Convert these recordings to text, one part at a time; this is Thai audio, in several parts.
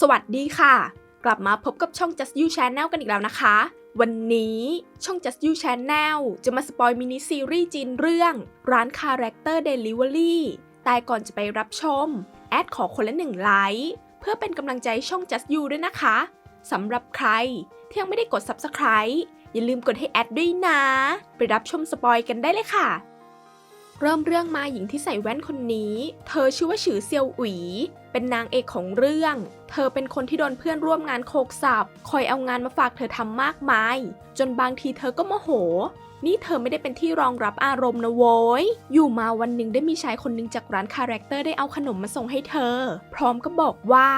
สวัสดีค่ะ กลับมาพบกับช่อง Just You Channel กันอีกแล้วนะคะ วันนี้ช่อง Just You Channel จะมาสปอยมินิซีรีส์จีนเรื่องร้านคาแรคเตอร์เดลิเวอรี่แต่ก่อนจะไปรับชม แอดขอคนละหนึ่งไลค์เพื่อเป็นกำลังใจช่อง Just You ด้วยนะคะสำหรับใครที่ยังไม่ได้กด Subscribe อย่าลืมกดให้แอดด้วยนะ ไปรับชมสปอยกันได้เลยค่ะ เริ่มเรื่องมาหญิงที่ใส่แว่นคนนี้ เธอชื่อว่าฉือเซียวอุ๋ย เป็นนางเอกของเรื่อง เธอเป็นคนที่โดนเพื่อนร่วมงานโคกสับคอยเอางานมาฝากเธอทำมากมาย จนบางทีเธอก็โมโห นี่เธอไม่ได้เป็นที่รองรับอารมณ์นะโว้ย อยู่มาวันหนึ่งได้มีชายคนหนึ่งจากร้านคาแรคเตอร์ได้เอาขนมมาส่งให้เธอ พร้อมก็บอกว่า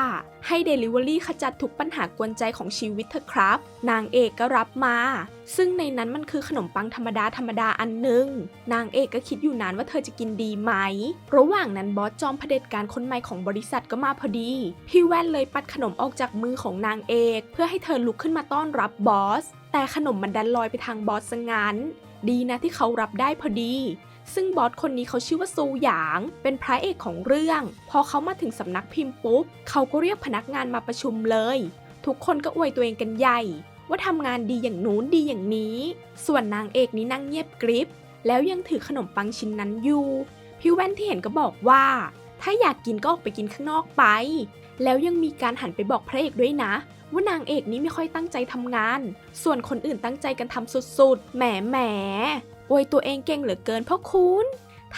ให้เดลิเวอรี่ขจัดทุกปัญหากวนใจของชีวิตเธอครับ นางเอกก็รับมา ซึ่งในนั้นมันคือขนมปังธรรมดาธรรมดาอันหนึ่ง นางเอกก็คิดอยู่นานว่าเธอจะกินดีไหม ระหว่างนั้นบอสจอมเผด็จการคนใหม่ของบริษัทก็มาพอดี พี่แว่นเลยปัดขนมออกจากมือของนางเอก เพื่อให้เธอลุกขึ้นมาต้อนรับบอส แต่ขนมมันดันลอยไปทางบอสซะงั้น ดีนะที่เขารับได้พอดี ซึ่งบอสคนนี้เขาชื่อว่าซูหยาง เป็นพระเอกของเรื่อง พอเขามาถึงสำนักพิมพ์ปุ๊บ เขาก็เรียกพนักงานมาประชุมเลย ทุกคนก็อวยตัวเองกันใหญ่ ว่าทำงานดีอย่างนู้นดีอย่างนี้ ส่วนนางเอกนี้นั่งเงียบกริบแล้วยังถือขนมปังชิ้นนั้นอยู่ พี่แว่นที่เห็นก็บอกว่า ถ้าอยากกินก็ออกไปกินข้างนอกไป แล้วยังมีการหันไปบอกพระเอกด้วยนะ ว่านางเอกนี้ไม่ค่อยตั้งใจทำงาน ส่วนคนอื่นตั้งใจกันทำสุดๆ แหมแหมอวยตัวเองเก่งเหลือเกินพ่อคุณ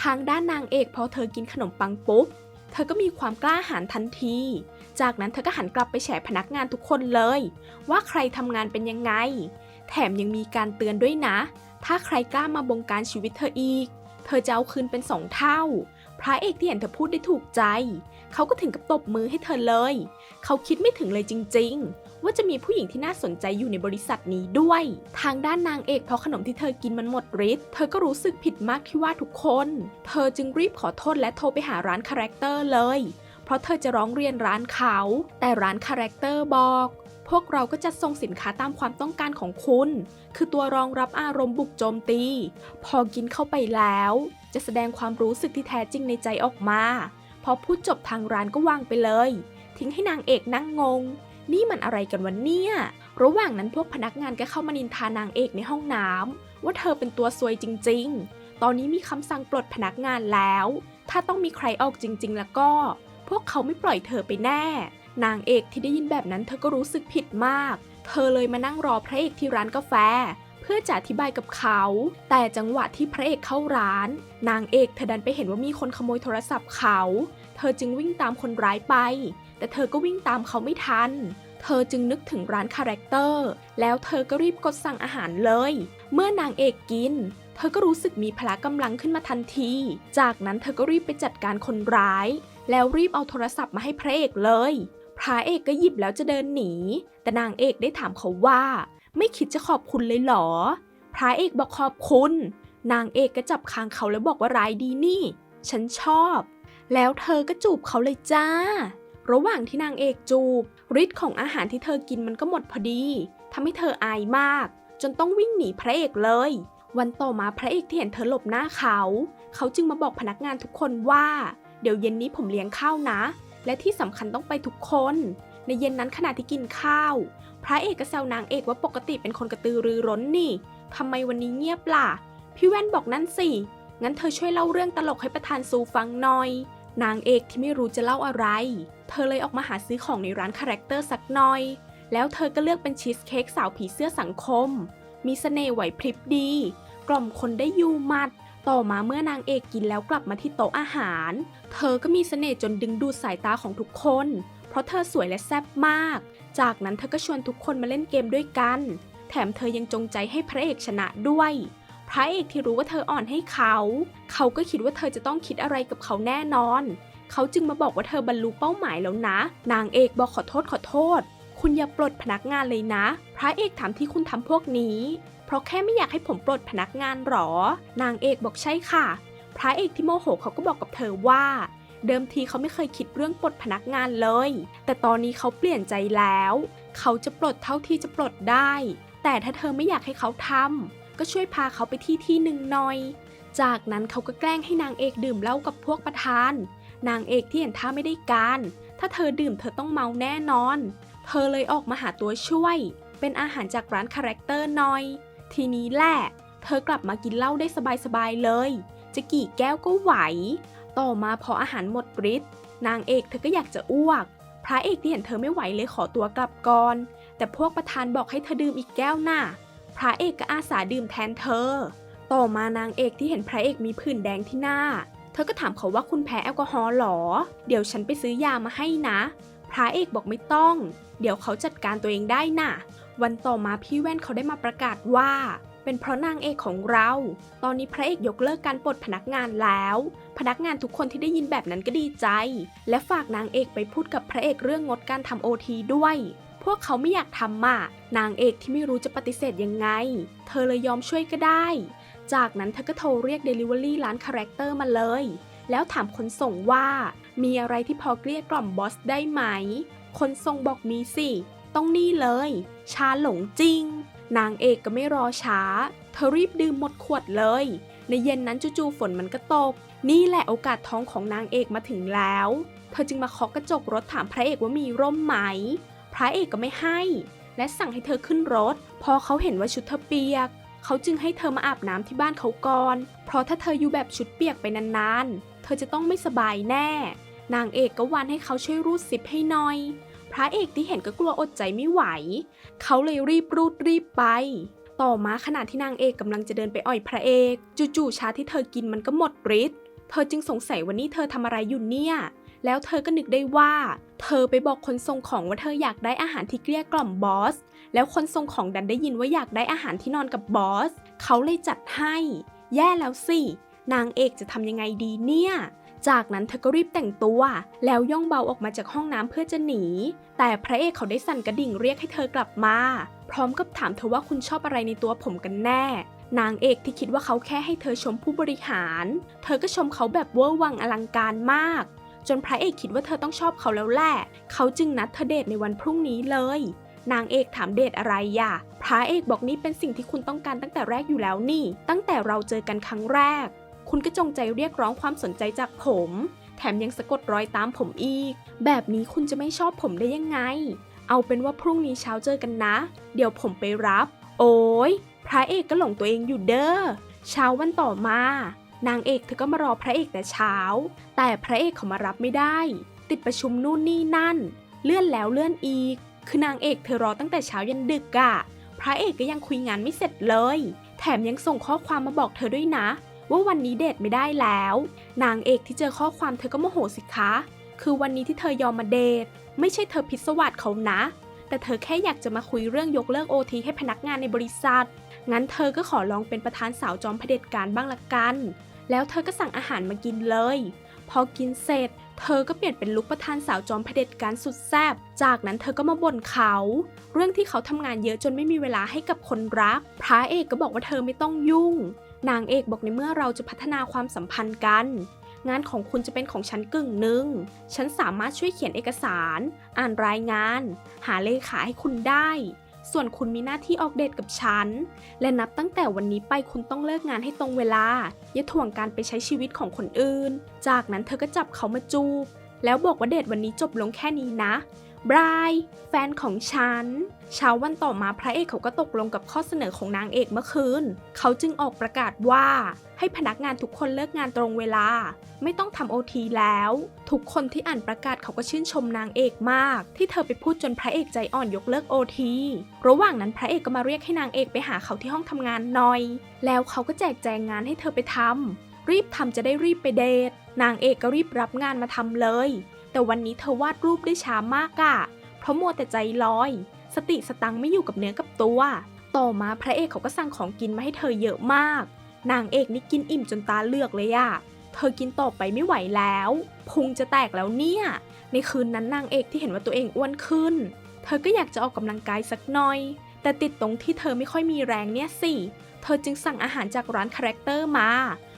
ทางด้านนางเอกพอเธอกินขนมปังปุ๊บ เธอก็มีความกล้าหาญทันที จากนั้นเธอก็หันกลับไปแฉพนักงานทุกคนเลย ว่าใครทำงานเป็นยังไง แถมยังมีการเตือนด้วยนะ ถ้าใครกล้ามาบงการชีวิตเธออีก เธอจะเอาคืนเป็นสองเท่า พระเอกที่เห็นเธอพูดได้ถูกใจ เขาก็ถึงกับตบมือให้เธอเลย เขาคิดไม่ถึงเลยจริง ๆ ว่าจะมีผู้หญิงที่น่าสนใจอยู่ในบริษัทนี้ด้วย ทางด้านนางเอกเพราะขนมที่เธอกินมันหมดฤทธิ์เธอก็รู้สึกผิดมากที่ว่าทุกคน เธอจึงรีบขอโทษและโทรไปหาร้านคาแรคเตอร์เลย เพราะเธอจะร้องเรียนร้านเขา แต่ร้านคาแรคเตอร์บอก พวกเราก็จะส่งสินค้าตามความต้องการของคุณ คือตัวรองรับอารมณ์บุกโจมตี พอกินเข้าไปแล้ว จะแสดงความรู้สึกที่แท้จริงในใจออกมา พอพูดจบทางร้านก็วางไปเลย ทิ้งให้นางเอกนั่งงง นี่มันอะไรกันวะเนี่ย ระหว่างนั้นพวกพนักงานก็เข้ามานินทานางเอกในห้องน้ำว่าเธอเป็นตัวซวยจริง ๆ ตอนนี้มีคำสั่งปลดพนักงานแล้ว ถ้าต้องมีใครออกจริง ๆ แล้วก็ พวกเขาไม่ปล่อยเธอไปแน่ นางเอกที่ได้ยินแบบนั้นเธอก็รู้สึกผิดมาก เธอเลยมานั่งรอพระเอกที่ร้านกาแฟ เพื่อจะอธิบายกับเขา แต่จังหวะที่พระเอกเข้าร้าน นางเอกเธอดันไปเห็นว่ามีคนขโมยโทรศัพท์เขา เธอจึงวิ่งตามคนร้ายไป แต่เธอก็วิ่งตามเขาไม่ทันเธอจึงนึกถึงร้านคาแรคเตอร์ แล้วเธอก็รีบกดสั่งอาหารเลย เมื่อนางเอกกิน เธอก็รู้สึกมีพละกำลังขึ้นมาทันที จากนั้นเธอก็รีบไปจัดการคนร้าย แล้วรีบเอาโทรศัพท์มาให้พระเอกเลย พระเอกก็หยิบแล้วจะเดินหนี แต่นางเอกได้ถามเขาว่า ไม่คิดจะขอบคุณเลยหรอ พระเอกบอกขอบคุณ นางเอกก็จับคางเขาแล้วบอกว่าร้ายดีนี่ ฉันชอบ แล้วเธอก็จูบเขาเลยจ้า ระหว่างที่นางเอกจูบฤทธิ์ของอาหารที่เธอกินมันก็หมดพอดีทำให้เธออายมาก จนต้องวิ่งหนีพระเอกเลย วันต่อมาพระเอกที่เห็นเธอหลบหน้าเขา เขาจึงมาบอกพนักงานทุกคนว่า เดี๋ยวเย็นนี้ผมเลี้ยงข้าวนะ และที่สำคัญต้องไปทุกคน ในเย็นนั้นขณะที่กินข้าว พระเอกก็แซวนางเอกว่าปกติเป็นคนกระตือรือร้นนี่ทำไมวันนี้เงียบล่ะ พี่แว่นบอกนั่นสิ งั้นเธอช่วยเล่าเรื่องตลกให้ประธานซูฟังหน่อย นางเอกที่ไม่รู้จะเล่าอะไร เธอเลยออกมาหาซื้อของในร้านคาแรคเตอร์สักหน่อย แล้วเธอก็เลือกเป็นชีสเค้กสาวผีเสื้อสังคม มีเสน่ห์ไหวพริบดี กล่อมคนได้ยูมัด ต่อมาเมื่อนางเอกกินแล้วกลับมาที่โต๊ะอาหาร เธอก็มีเสน่ห์จนดึงดูดสายตาของทุกคน เพราะเธอสวยและแซ่บมาก จากนั้นเธอก็ชวนทุกคนมาเล่นเกมด้วยกัน แถมเธอยังจงใจให้พระเอกชนะด้วย พระเอกที่รู้ว่าเธออ่อนให้เขา เขาก็คิดว่าเธอจะต้องคิดอะไรกับเขาแน่นอน เขาจึงมาบอกว่าเธอบรรลุเป้าหมายแล้วนะ นางเอกบอกขอโทษขอโทษ คุณอย่าปลดพนักงานเลยนะ พระเอกถามที่คุณทำพวกนี้ เพราะแค่ไม่อยากให้ผมปลดพนักงานหรอ นางเอกบอกใช่ค่ะ พระเอกที่โมโหเขาก็บอกกับเธอว่า เดิมทีเขาไม่เคยคิดเรื่องปลดพนักงานเลย แต่ตอนนี้เขาเปลี่ยนใจแล้ว เขาจะปลดเท่าที่จะปลดได้ แต่ถ้าเธอไม่อยากให้เขาทำก็ช่วยพาเขาไปที่ที่หนึ่งหน่อย จากนั้นเขาก็แกล้งให้นางเอกดื่มเหล้ากับพวกประธาน นางเอกที่เห็นท่าไม่ได้การ ถ้าเธอดื่มเธอต้องเมาแน่นอน เธอเลยออกมาหาตัวช่วย เป็นอาหารจากร้านคาแรคเตอร์หน่อย ทีนี้แหละ เธอกลับมากินเหล้าได้สบายๆเลย จะกี่แก้วก็ไหว ต่อมาพออาหารหมดฤทธิ์นางเอกเธอก็อยากจะอ้วก พระเอกที่เห็นเธอไม่ไหวเลยขอตัวกลับก่อน แต่พวกประธานบอกให้เธอดื่มอีกแก้วน่ะ พระเอกก็อาสาดื่มแทนเธอ ต่อมานางเอกที่เห็นพระเอกมีผื่นแดงที่หน้า เธอก็ถามเขาว่าคุณแพ้แอลกอฮอล์หรอ เดี๋ยวฉันไปซื้อยามาให้นะ พระเอกบอกไม่ต้อง เดี๋ยวเขาจัดการตัวเองได้น่ะ วันต่อมาพี่แว่นเขาได้มาประกาศว่า เป็นเพราะนางเอกของเรา ตอนนี้พระเอกยกเลิกการปลดพนักงานแล้ว พนักงานทุกคนที่ได้ยินแบบนั้นก็ดีใจ และฝากนางเอกไปพูดกับพระเอกเรื่องงดการทำโอทีด้วย พวกเขาไม่อยากทำอะนางเอกที่ไม่รู้จะปฏิเสธยังไง เธอเลยยอมช่วยก็ได้ จากนั้นเธอก็โทรเรียก Delivery ร้านคาแรคเตอร์มาเลย แล้วถามคนส่งว่า มีอะไรที่พอเกลี้ยกล่อมบอสได้ไหมคนส่งบอกมีสิ ต้องนี่เลย ชาหลงจริง นางเอกก็ไม่รอช้า เธอรีบดื่มหมดขวดเลย ในเย็นนั้นจู่ๆฝนมันก็ตก นี่แหละโอกาสท้องของนางเอกมาถึงแล้ว เธอจึงมาเคาะกระจกรถถามพระเอกว่ามีร่มไหม พระเอกก็ไม่ให้ และสั่งให้เธอขึ้นรถ พอเขาเห็นว่าชุดเธอเปียก เขาจึงให้เธอมาอาบน้ำที่บ้านเขาก่อน เพราะถ้าเธออยู่แบบชุดเปียกไปนานๆ เธอจะต้องไม่สบายแน่ นางเอกก็วันให้เขาช่วยรูดซิปให้หน่อย พระเอกที่เห็นก็กลัวอดใจไม่ไหว เขาเลยรีบรูดรีบไป ต่อมาขณะที่นางเอกกำลังจะเดินไปอ่อยพระเอก จู่ๆชาที่เธอกินมันก็หมดฤทธิ์ เธอจึงสงสัยวันนี้เธอทำอะไรอยู่เนี่ย แล้วเธอก็นึกได้ว่า เธอไปบอกคนส่งของว่าเธออยากได้อาหารที่เกลี้ยกล่อมบอส แล้วคนส่งของดันได้ยินว่าอยากได้อาหารที่นอนกับบอส เขาเลยจัดให้ แย่แล้วสิ นางเอกจะทำยังไงดีเนี่ย จากนั้นเธอก็รีบแต่งตัว แล้วย่องเบาออกมาจากห้องน้ำเพื่อจะหนี แต่พระเอกเขาได้สั่นกระดิ่งเรียกให้เธอกลับมา พร้อมกับถามเธอว่าคุณชอบอะไรในตัวผมกันแน่ นางเอกที่คิดว่าเขาแค่ให้เธอชมผู้บริหาร เธอก็ชมเขาแบบเวอร์วังอลังการมาก จนพระเอกคิดว่าเธอต้องชอบเขาแล้วแหละ เขาจึงนัดเธอเดทในวันพรุ่งนี้เลย นางเอกถามเดทอะไรย่ะพระเอกบอกนี่เป็นสิ่งที่คุณต้องการตั้งแต่แรกอยู่แล้วนี่ ตั้งแต่เราเจอกันครั้งแรก คุณก็จงใจเรียกร้องความสนใจจากผม แถมยังสะกดรอยตามผมอีก แบบนี้คุณจะไม่ชอบผมได้ยังไง เอาเป็นว่าพรุ่งนี้เช้าเจอกันนะ เดี๋ยวผมไปรับ โอ้ยพระเอกก็หลงตัวเองอยู่เด้อ เช้าวันต่อมา นางเอกเธอก็มารอพระเอกแต่เช้า แต่พระเอกเขามารับไม่ได้ ติดประชุมนู่นนี่นั่น เลื่อนแล้วเลื่อนอีก คือนางเอกเธอรอตั้งแต่เช้ายันดึกอะพระเอกก็ยังคุยงานไม่เสร็จเลย แถมยังส่งข้อความมาบอกเธอด้วยนะ ว่าวันนี้เดทไม่ได้แล้ว นางเอกที่เจอข้อความเธอก็โมโหสิคะ คือวันนี้ที่เธอยอมมาเดท ไม่ใช่เธอพิศวาสเขานะ แต่เธอแค่อยากจะมาคุยเรื่องยกเลิกโอทีให้พนักงานในบริษัท งั้นเธอก็ขอลองเป็นประธานสาวจอมเผด็จการบ้างละกัน แล้วเธอก็สั่งอาหารมากินเลย พอกินเสร็จ เธอก็เปลี่ยนเป็นลุคประธานสาวจอมเผด็จการสุดแซ่บจากนั้นเธอก็มาบ่นเขา เรื่องที่เขาทำงานเยอะจนไม่มีเวลาให้กับคนรัก พระเอกก็บอกว่าเธอไม่ต้องยุ่ง นางเอกบอกในเมื่อเราจะพัฒนาความสัมพันธ์กัน งานของคุณจะเป็นของฉันกึ่งหนึ่ง ฉันสามารถช่วยเขียนเอกสาร อ่านรายงาน หาเลขาให้คุณได้ ส่วนคุณมีหน้าที่ออกเดทกับฉัน และนับตั้งแต่วันนี้ไปคุณต้องเลิกงานให้ตรงเวลา อย่าถ่วงการไปใช้ชีวิตของคนอื่น จากนั้นเธอก็จับเขามาจูบ แล้วบอกว่าเดทวันนี้จบลงแค่นี้นะ บรายแฟนของฉัน เช้าวันต่อมาพระเอกเขาก็ตกลงกับข้อเสนอของนางเอกเมื่อคืน เขาจึงออกประกาศว่า ให้พนักงานทุกคนเลิกงานตรงเวลา ไม่ต้องทำโอทีแล้ว ทุกคนที่อ่านประกาศเขาก็ชื่นชมนางเอกมาก ที่เธอไปพูดจนพระเอกใจอ่อนยกเลิกโอทีระหว่างนั้นพระเอกก็มาเรียกให้นางเอกไปหาเขาที่ห้องทำงานหน่อย แล้วเขาก็แจกแจงงานให้เธอไปทำรีบทำจะได้รีบไปเดท นางเอกก็รีบรับงานมาทำเลย แต่วันนี้เธอวาดรูปได้ช้ามากอะเพราะมัวแต่ใจลอย สติสตังไม่อยู่กับเนื้อกับตัว ต่อมาพระเอกเขาก็สั่งของกินมาให้เธอเยอะมาก นางเอกนี่กินอิ่มจนตาเลือกเลยอะเธอกินต่อไปไม่ไหวแล้ว พุงจะแตกแล้วเนี่ย ในคืนนั้นนางเอกที่เห็นว่าตัวเองอ้วนขึ้น เธอก็อยากจะออกกำลังกายสักหน่อย แต่ติดตรงที่เธอไม่ค่อยมีแรงเนี่ยสิ เธอจึงสั่งอาหารจากร้านคาแรคเตอร์มา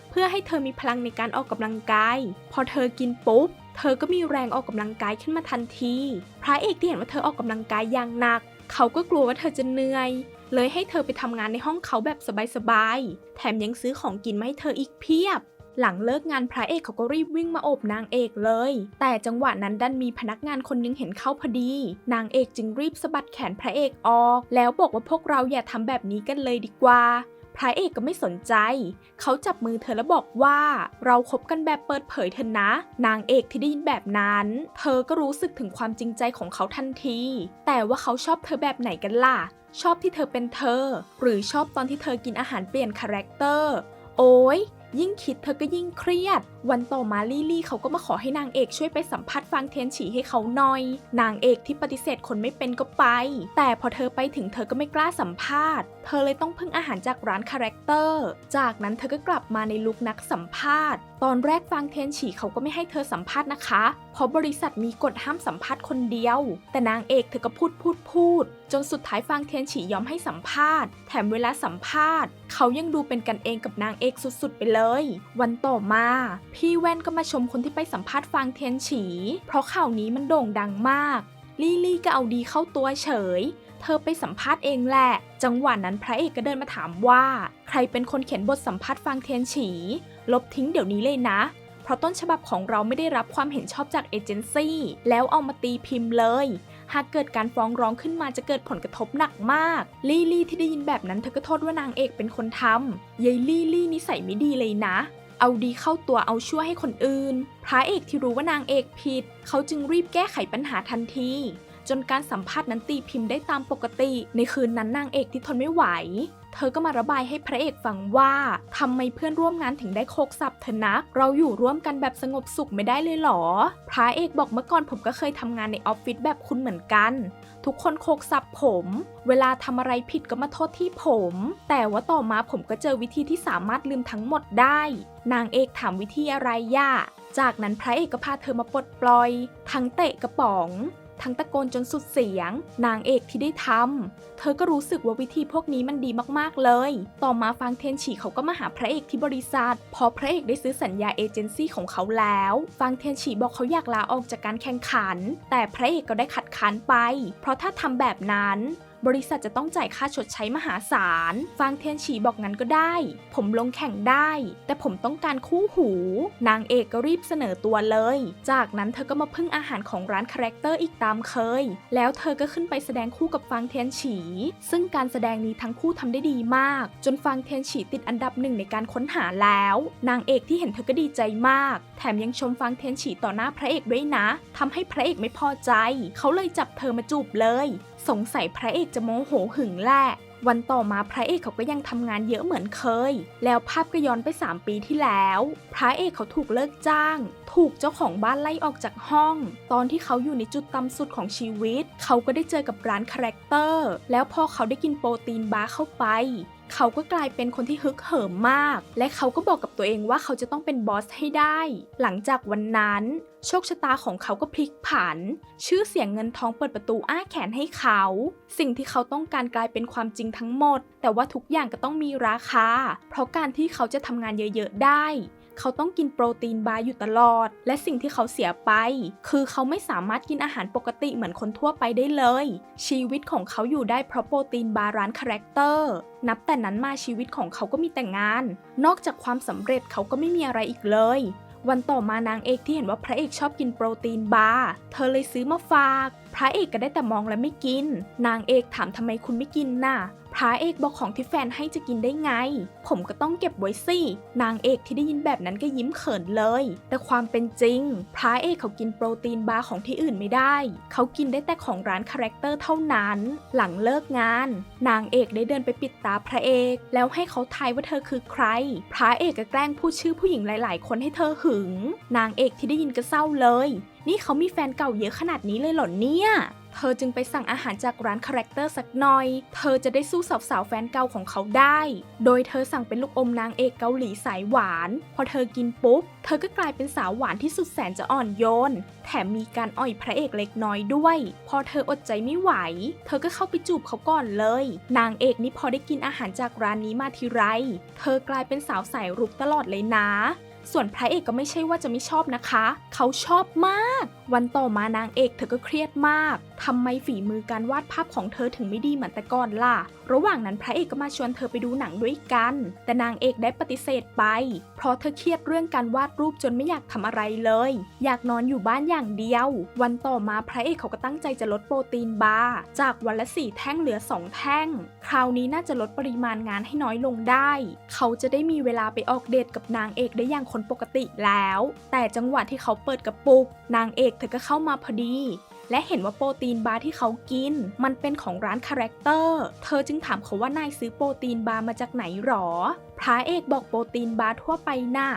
เพื่อให้เธอมีพลังในการออกกำลังกาย พอเธอกินปุ๊บ เธอก็มีแรงออกกำลังกายขึ้นมาทันที พระเอกที่เห็นว่าเธอออกกำลังกายอย่างหนัก เขาก็กลัวว่าเธอจะเหนื่อย เลยให้เธอไปทำงานในห้องเขาแบบสบายๆ แถมยังซื้อของกินมาให้เธออีกเพียบ หลังเลิกงานพระเอกเขาก็รีบวิ่งมาโอบนางเอกเลย แต่จังหวะนั้นดันมีพนักงานคนนึงเห็นเข้าพอดี นางเอกจึงรีบสะบัดแขนพระเอกออก แล้วบอกว่าพวกเราอย่าทำแบบนี้กันเลยดีกว่า พระเอกก็ไม่สนใจ เขาจับมือเธอแล้วบอกว่าเราคบกันแบบเปิดเผยเถอะนะ นางเอกที่ได้ยินแบบนั้น เธอก็รู้สึกถึงความจริงใจของเขาทันที แต่ว่าเขาชอบเธอแบบไหนกันล่ะ ชอบที่เธอเป็นเธอ หรือชอบตอนที่เธอกินอาหารเปลี่ยนคาแรคเตอร์ โอ้ย ยิ่งคิดเธอก็ยิ่งเครียด วันต่อมาลี่ลี่เขาก็มาขอให้นางเอกช่วยไปสัมผัสฟังเทียนฉีให้เขาหน่อย นางเอกที่ปฏิเสธคนไม่เป็นก็ไป แต่พอเธอไปถึงเธอก็ไม่กล้าสัมภาษณ์ เธอเลยต้องพึ่งอาหารจากร้านคาแรคเตอร์ จากนั้นเธอก็กลับมาในลุคนักสัมภาษณ์ตอนแรกฟางเทียนฉีเขาก็ไม่ให้เธอสัมภาษณ์นะคะ เพราะบริษัทมีกฎห้ามสัมภาษณ์คนเดียว แต่นางเอกเธอก็พูดพูดพูด จนสุดท้ายฟางเทียนฉียอมให้สัมภาษณ์ แถมเวลาสัมภาษณ์ เขายังดูเป็นกันเองกับนางเอกสุดๆ ไปเลย วันต่อมา พี่แว่นก็มาชมคนที่ไปสัมภาษณ์ฟางเทียนฉี เพราะข่าวนี้มันโด่งดังมาก ลี่ลี่ก็เอาดีเข้าตัวเฉยเธอไปสัมภาษณ์เองแหละ จังหวะนั้นพระเอกก็เดินมาถามว่า ใครเป็นคนเขียนบทสัมภาษณ์ฟางเทียนฉี ลบทิ้งเดี๋ยวนี้เลยนะ เพราะต้นฉบับของเราไม่ได้รับความเห็นชอบจากเอเจนซี่แล้วเอามาตีพิมพ์เลย หากเกิดการฟ้องร้องขึ้นมาจะเกิดผลกระทบหนักมาก ลี่ลี่ที่ได้ยินแบบนั้นเธอก็โทษว่านางเอกเป็นคนทำยายลี่ลี่นิสัยไม่ดีเลยนะเอาดีเข้าตัวเอาชั่วให้คนอื่น พระเอกที่รู้ว่านางเอกผิด เขาจึงรีบแก้ไขปัญหาทันที จนการสัมภาษณ์นั้นตีพิมพ์ได้ตามปกติ ในคืนนั้นนางเอกที่ทนไม่ไหว เธอก็มาระบายให้พระเอกฟังว่าทำไมเพื่อนร่วมงานถึงได้โคกสับเธอนัก เราอยู่ร่วมกันแบบสงบสุขไม่ได้เลยหรอ พระเอกบอกเมื่อก่อนผมก็เคยทำงานในออฟฟิศแบบคุณเหมือนกัน ทุกคนโคกสับผม เวลาทำอะไรผิดก็มาโทษที่ผม แต่ว่าต่อมาผมก็เจอวิธีที่สามารถลืมทั้งหมดได้ นางเอกถามวิธีอะไรย่าจากนั้นพระเอกก็พาเธอมาปลดปล่อย ทั้งเตะกระป๋อง ทั้งตะโกนจนสุดเสียง นางเอกที่ได้ทำ เธอก็รู้สึกว่าวิธีพวกนี้มันดีมากๆเลย ต่อมาฟางเทนฉีเขาก็มาหาพระเอกที่บริษัท พอพระเอกได้ซื้อสัญญาเอเจนซี่ของเขาแล้วฟางเทนฉีบอกเขาอยากลาออกจากการแข่งขัน แต่พระเอกก็ได้ขัดขานไป เพราะถ้าทำแบบนั้น บริษัทจะต้องจ่ายค่าชดใช้มหาศาล ฟางเทียนฉีบอกงั้นก็ได้ ผมลงแข่งได้ แต่ผมต้องการคู่หู นางเอกก็รีบเสนอตัวเลย จากนั้นเธอก็มาพึ่งอาหารของร้านคาแรคเตอร์อีกตามเคย แล้วเธอก็ขึ้นไปแสดงคู่กับฟางเทียนฉี ซึ่งการแสดงนี้ทั้งคู่ทำได้ดีมาก จนฟางเทียนฉีติดอันดับหนึ่งในการค้นหาแล้ว นางเอกที่เห็นเธอก็ดีใจมาก แถมยังชมฟางเทียนฉีต่อหน้าพระเอกด้วยนะทำให้พระเอกไม่พอใจ เขาเลยจับเธอมาจูบเลย สงสัยพระเอกจะโมโหหึงแหละวันต่อมาพระเอกเขาก็ยังทำงานเยอะเหมือนเคย แล้วภาพก็ย้อนไป 3 ปีที่แล้ว พระเอกเขาถูกเลิกจ้าง ถูกเจ้าของบ้านไล่ออกจากห้อง ตอนที่เขาอยู่ในจุดต่ำสุดของชีวิต เขาก็ได้เจอกับร้านคาแรคเตอร์ แล้วพอเขาได้กินโปรตีนบาร์เข้าไป เขาก็กลายเป็นคนที่ฮึกเหิมมาก และเขาก็บอกกับตัวเองว่าเขาจะต้องเป็นบอสให้ได้ หลังจากวันนั้น โชคชะตาของเขาก็พลิกผัน ชื่อเสียงเงินทองเปิดประตูอ้าแขนให้เขา สิ่งที่เขาต้องการกลายเป็นความจริงทั้งหมด แต่ว่าทุกอย่างก็ต้องมีราคา เพราะการที่เขาจะทำงานเยอะๆได้เขาต้องกินโปรตีนบาร์อยู่ตลอด และสิ่งที่เขาเสียไป คือเขาไม่สามารถกินอาหารปกติเหมือนคนทั่วไปได้เลย ชีวิตของเขาอยู่ได้เพราะโปรตีนบาร์ร้านคาแรคเตอร์ นับแต่นั้นมาชีวิตของเขาก็มีแต่งาน นอกจากความสำเร็จเขาก็ไม่มีอะไรอีกเลย วันต่อมานางเอกที่เห็นว่าพระเอกชอบกินโปรตีนบาร์ เธอเลยซื้อมาฝาก พระเอกก็ได้แต่มองและไม่กิน นางเอกถามทำไมคุณไม่กินน่ะ พระเอกบอกของที่แฟนให้จะกินได้ไง ผมก็ต้องเก็บไว้สิ นางเอกที่ได้ยินแบบนั้นก็ยิ้มเขินเลย แต่ความเป็นจริง พระเอกเขากินโปรตีนบาร์ของที่อื่นไม่ได้ เขากินได้แต่ของร้านคาแรคเตอร์เท่านั้น หลังเลิกงาน นางเอกได้เดินไปปิดตาพระเอก แล้วให้เขาทายว่าเธอคือใคร พระเอกก็แกล้งพูดชื่อผู้หญิงหลาย ๆ คนให้เธอหึง นางเอกที่ได้ยินก็เศร้าเลย นี่เขามีแฟนเก่าเยอะขนาดนี้เลยเหรอเนี่ย เธอจึงไปสั่งอาหารจากร้านคาแรคเตอร์สักหน่อย เธอจะได้สู้สาวๆแฟนเก่าของเขาได้ โดยเธอสั่งเป็นลูกอมนางเอกเกาหลีสายหวาน พอเธอกินปุ๊บ เธอก็กลายเป็นสาวหวานที่สุดแสนจะอ่อนโยน แถมมีการอ่อยพระเอกเล็กน้อยด้วย พอเธออดใจไม่ไหว เธอก็เข้าไปจูบเขาก่อนเลย นางเอกนี่พอได้กินอาหารจากร้านนี้มาทีไร เธอกลายเป็นสาวสายรุกตลอดเลยนะ ส่วนพระเอกก็ไม่ใช่ว่าจะไม่ชอบนะคะ เขาชอบมาก วันต่อมานางเอกเธอก็เครียดมาก ทำไมฝีมือการวาดภาพของเธอถึงไม่ดีเหมือนแต่ก่อนล่ะ ระหว่างนั้นพระเอกก็มาชวนเธอไปดูหนังด้วยกัน แต่นางเอกได้ปฏิเสธไป เพราะเธอเครียดเรื่องการวาดรูปจนไม่อยากทำอะไรเลย อยากนอนอยู่บ้านอย่างเดียว วันต่อมาพระเอกเขาก็ตั้งใจจะลดโปรตีนบาร์จากวันละสี่แท่งเหลือสองแท่ง คราวนี้น่าจะลดปริมาณงานให้น้อยลงได้ เขาจะได้มีเวลาไปออกเดทกับนางเอกได้อย่างคนปกติแล้ว แต่จังหวะที่เขาเปิดกระปุก นางเอกเธอก็เข้ามาพอดี และเห็นว่าโปรตีนบาร์ที่เขากิน มันเป็นของร้านคาแรคเตอร์ เธอจึงถามเขาว่านายซื้อโปรตีนบาร์มาจากไหนหรอ พระเอกบอกโปรตีนบาร์ทั่วไปน่ะ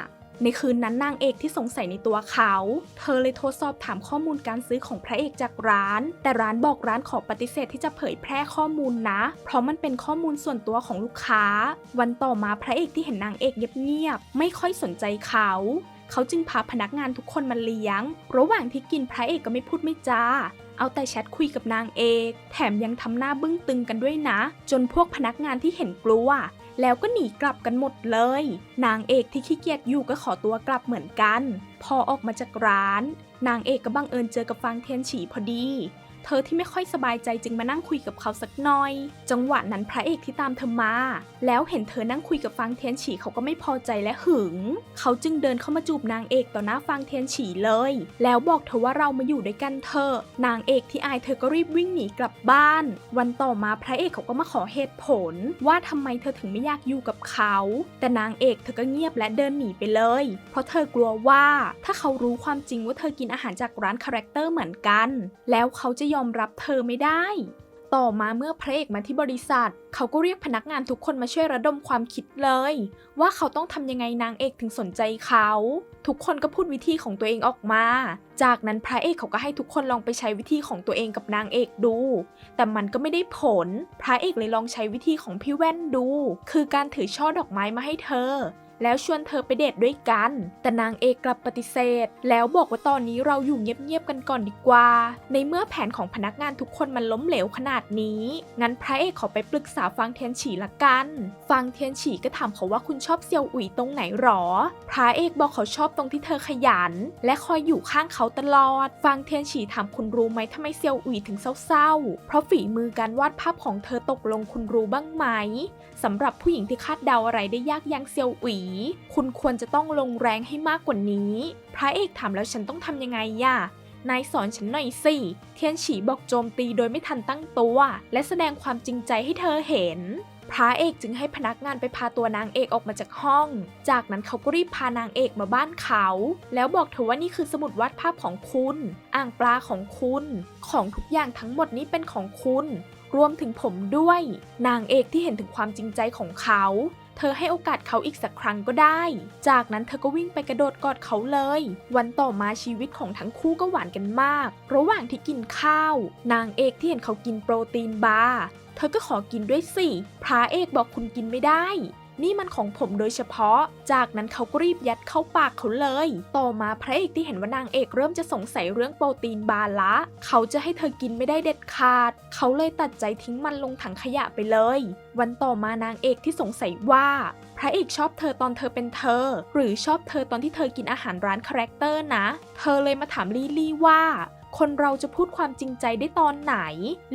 ในคืนนั้นนางเอกที่สงสัยในตัวเขา เธอเลยโทรสอบถามข้อมูลการซื้อของพระเอกจากร้าน แต่ร้านบอกร้านขอปฏิเสธที่จะเผยแพร่ข้อมูลนะ เพราะมันเป็นข้อมูลส่วนตัวของลูกค้า วันต่อมาพระเอกที่เห็นนางเอกเงียบๆ ไม่ค่อยสนใจเขา เขาจึงพาพนักงานทุกคนมาเลี้ยง ระหว่างที่กินพระเอกก็ไม่พูดไม่จา เอาแต่แชทคุยกับนางเอก แถมยังทำหน้าบึ้งตึงกันด้วยนะ จนพวกพนักงานที่เห็นกลัว แล้วก็หนีกลับกันหมดเลย นางเอกที่ขี้เกียจอยู่ก็ขอตัวกลับเหมือนกัน พอออกมาจากร้าน นางเอกก็บังเอิญเจอกับฟางเทียนฉีพอดี เธอที่ไม่ค่อยสบายใจจึงมานั่งคุยกับเขาสักหน่อย จังหวะนั้นพระเอกที่ตามเธอมา แล้วเห็นเธอนั่งคุยกับฟางเทียนฉีเขาก็ไม่พอใจและหึง เขาจึงเดินเข้ามาจูบนางเอกต่อหน้าฟางเทียนฉีเลย แล้วบอกเธอว่าเรามาอยู่ด้วยกันเถอะนางเอกที่อายเธอก็รีบวิ่งหนีกลับบ้าน วันต่อมาพระเอกเขาก็มาขอเหตุผล ว่าทำไมเธอถึงไม่อยากอยู่กับเขา แต่นางเอกเธอก็เงียบและเดินหนีไปเลย เพราะเธอกลัวว่าถ้าเขารู้ความจริงว่าเธอกินอาหารจากร้านคาแรคเตอร์เหมือนกัน แล้วเขาจะยอมรับเธอไม่ได้ ต่อมาเมื่อพระเอกมาที่บริษัท เขาก็เรียกพนักงานทุกคนมาช่วยระดมความคิดเลย ว่าเขาต้องทำยังไงนางเอกถึงสนใจเขา ทุกคนก็พูดวิธีของตัวเองออกมา จากนั้นพระเอกเขาก็ให้ทุกคนลองไปใช้วิธีของตัวเองกับนางเอกดู แต่มันก็ไม่ได้ผล พระเอกเลยลองใช้วิธีของพี่แว่นดู คือการถือช่อดอกไม้มาให้เธอ แล้วชวนเธอไปเดทด้วยกัน แต่นางเอกกลับปฏิเสธ แล้วบอกว่าตอนนี้เราอยู่เงียบๆกันก่อนดีกว่า ในเมื่อแผนของพนักงานทุกคนมันล้มเหลวขนาดนี้ งั้นพระเอกขอไปปรึกษาฟังเทียนฉีละกัน ฟังเทียนฉีก็ถามเขาว่าคุณชอบเซียวอุ๋ยตรงไหนหรอ พระเอกบอกเขาชอบตรงที่เธอขยัน และคอยอยู่ข้างเขาตลอด ฟังเทียนฉีถามคุณรู้ไหมทำไมเซียวอุ๋ยถึงเศร้าๆ เพราะฝีมือการวาดภาพของเธอตกลงคุณรู้บ้างไหมสำหรับผู้หญิงที่คาดเดาอะไรได้ยากอยังเซียวอุ๋ยคุณควรจะต้องลงแรงให้มากกว่านี้ พระเอกถามแล้วฉันต้องทำยังไงย่ะนายสอนฉันหน่อยสิ เทียนฉีบอกโจมตีโดยไม่ทันตั้งตัว และแสดงความจริงใจให้เธอเห็น พระเอกจึงให้พนักงานไปพาตัวนางเอกออกมาจากห้อง จากนั้นเขาก็รีบพานางเอกมาบ้านเขา แล้วบอกเธอว่านี่คือสมุดวาดภาพของคุณ อ่างปลาของคุณ ของทุกอย่างทั้งหมดนี้เป็นของคุณ รวมถึงผมด้วย นางเอกที่เห็นถึงความจริงใจของเขา เธอให้โอกาสเขาอีกสักครั้งก็ได้ จากนั้นเธอก็วิ่งไปกระโดดกอดเขาเลย วันต่อมาชีวิตของทั้งคู่ก็หวานกันมาก ระหว่างที่กินข้าว นางเอกที่เห็นเขากินโปรตีนบาร์เธอก็ขอกินด้วยสิ พระเอกบอกคุณกินไม่ได้ นี่มันของผมโดยเฉพาะ จากนั้นเขาก็รีบยัดเข้าปากเขาเลย ต่อมาพระเอกที่เห็นว่านางเอกเริ่มจะสงสัยเรื่องโปรตีนบาร์ละ เขาจะให้เธอกินไม่ได้เด็ดขาด เขาเลยตัดใจทิ้งมันลงถังขยะไปเลย วันต่อมานางเอกที่สงสัยว่า พระเอกชอบเธอตอนเธอเป็นเธอ หรือชอบเธอตอนที่เธอกินอาหารร้านคาแรคเตอร์นะ เธอเลยมาถามลี่ลี่ว่า คนเราจะพูดความจริงใจได้ตอนไหน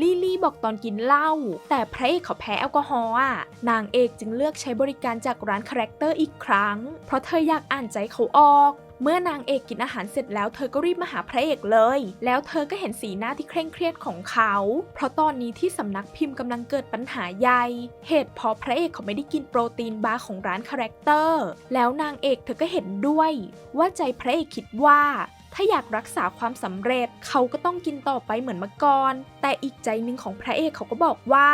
ลี่ลี่บอกตอนกินเหล้า แต่พระเอกเขาแพ้แอลกอฮอล์อะ นางเอกจึงเลือกใช้บริการจากร้านคาแรคเตอร์อีกครั้ง เพราะเธออยากอ่านใจเขาออกเมื่อนางเอกกินอาหารเสร็จแล้วเธอก็รีบมาหาพระเอกเลย แล้วเธอก็เห็นสีหน้าที่เคร่งเครียดของเขา เพราะตอนนี้ที่สำนักพิมพ์กำลังเกิดปัญหาใหญ่ เหตุเพราะพระเอกเขาไม่ได้กินโปรตีนบาร์ของร้านคาแรคเตอร์ แล้วนางเอกเธอก็เห็นด้วย ว่าใจพระเอกคิดว่า ถ้าอยากรักษาความสำเร็จเขาก็ต้องกินต่อไปเหมือนเมื่อก่อน แต่อีกใจหนึ่งของพระเอกเขาก็บอกว่า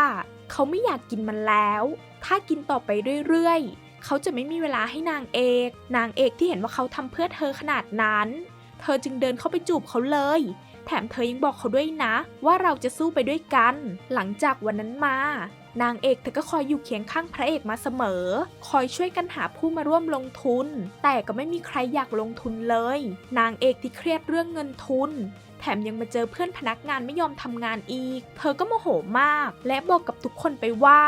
เขาไม่อยากกินมันแล้ว ถ้ากินต่อไปเรื่อยๆ เขาจะไม่มีเวลาให้นางเอก นางเอกที่เห็นว่าเขาทำเพื่อเธอขนาดนั้น เธอจึงเดินเข้าไปจูบเขาเลย แถมเธอยังบอกเขาด้วยนะ ว่าเราจะสู้ไปด้วยกัน หลังจากวันนั้นมา นางเอกเธอก็คอยอยู่เคียงข้างพระเอกมาเสมอ คอยช่วยกันหาผู้มาร่วมลงทุน แต่ก็ไม่มีใครอยากลงทุนเลย นางเอกที่เครียดเรื่องเงินทุน แถมยังมาเจอเพื่อนพนักงานไม่ยอมทำงานอีก เธอก็โมโหมาก และบอกกับทุกคนไปว่า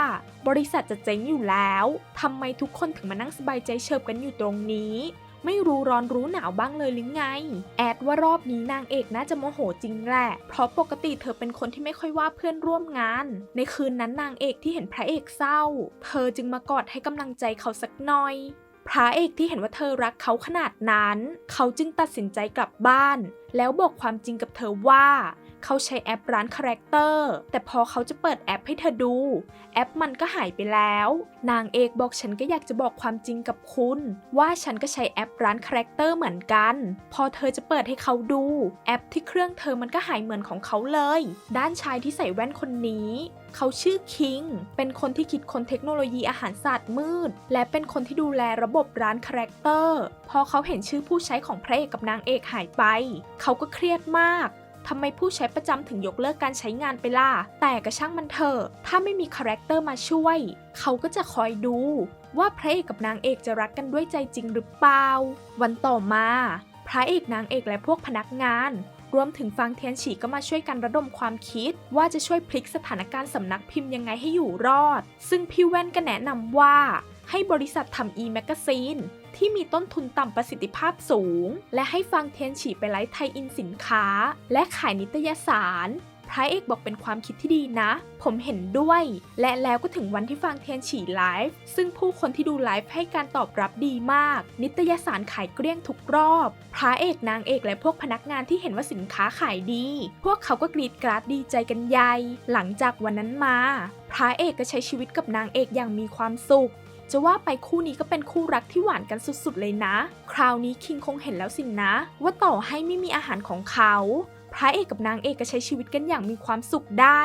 บริษัทจะเจ๊งอยู่แล้วทำไมทุกคนถึงมานั่งสบายใจเฉิบกันอยู่ตรงนี้ ไม่รู้ร้อนรู้หนาวบ้างเลยหรือไง แอดว่ารอบนี้นางเอกน่าจะโมโหจริงแหละ เพราะปกติเธอเป็นคนที่ไม่ค่อยว่าเพื่อนร่วมงาน ในคืนนั้นนางเอกที่เห็นพระเอกเศร้า เธอจึงมากอดให้กำลังใจเขาสักหน่อยพระเอกที่เห็นว่าเธอรักเขาขนาดนั้น เขาจึงตัดสินใจกลับบ้าน แล้วบอกความจริงกับเธอว่า เขาใช้แอปร้านคาแรคเตอร์แต่พอเขาจะเปิดแอปให้เธอดู แอปมันก็หายไปแล้ว นางเอกบอกฉันก็อยากจะบอกความจริงกับคุณ ว่าฉันก็ใช้แอปร้านคาแรคเตอร์เหมือนกัน พอเธอจะเปิดให้เขาดู แอปที่เครื่องเธอมันก็หายเหมือนของเขาเลย ด้านชายที่ใส่แว่นคนนี้เขาชื่อคิง เป็นคนที่คิดค้นเทคโนโลยีอาหารศาสตร์มืด และเป็นคนที่ดูแลระบบร้านคาแรคเตอร์ พอเขาเห็นชื่อผู้ใช้ของพระเอกกับนางเอกหายไป เขาก็เครียดมาก ทำไมผู้ใช้ประจำถึงยกเลิกการใช้งานไปล่ะ แต่ก็ช่างมันเถอะ ถ้าไม่มีคาแรคเตอร์มาช่วย เขาก็จะคอยดู ว่าพระเอกกับนางเอกจะรักกันด้วยใจจริงหรือเปล่า วันต่อมา พระเอกนางเอกและพวกพนักงาน รวมถึงฟางเทียนฉีก็มาช่วยกันระดมความคิด ว่าจะช่วยพลิกสถานการณ์สำนักพิมพ์ยังไงให้อยู่รอด ซึ่งพี่แว่นก็แนะนำว่า ให้บริษัททำ e-magazine ที่มีต้นทุนต่ำประสิทธิภาพสูง และให้ฟางเทียนฉีไปไลฟ์ไทยอินสินค้า และขายนิตยสารพระเอกบอกเป็นความคิดที่ดีนะ ผมเห็นด้วย และแล้วก็ถึงวันที่ฟางเทียนฉีไลฟ์ซึ่งผู้คนที่ดูไลฟ์ให้การตอบรับดีมาก นิตยสารขายเกลี้ยงทุกรอบ พระเอกนางเอกและพวกพนักงานที่เห็นว่าสินค้าขายดี พวกเขาก็กรีดกราดดีใจกันใหญ่ หลังจากวันนั้นมา พระเอกก็ใช้ชีวิตกับนางเอกอย่างมีความสุข จะว่าไปคู่นี้ก็เป็นคู่รักที่หวานกันสุดๆเลยนะ คราวนี้คิงคงเห็นแล้วสินนะ ว่าต่อให้ไม่มีอาหารของเขา พระเอกกับนางเอกก็ใช้ชีวิตกันอย่างมีความสุขได้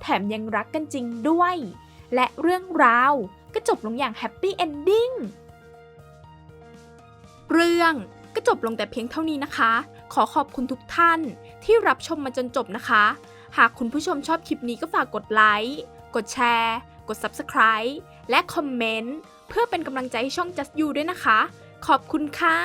แถมยังรักกันจริงด้วย และเรื่องราวก็จบลงอย่างแฮปปี้เอนดิ้งเรื่องก็จบลงแต่เพียงเท่านี้นะคะ ขอขอบคุณทุกท่านที่รับชมมาจนจบนะคะ หากคุณผู้ชมชอบคลิปนี้ก็ฝากกดไลค์ กดแชร์ กด Subscribe และคอมเมนต์ เพื่อเป็นกำลังใจให้ช่อง Just You ด้วยนะคะ ขอบคุณค่ะ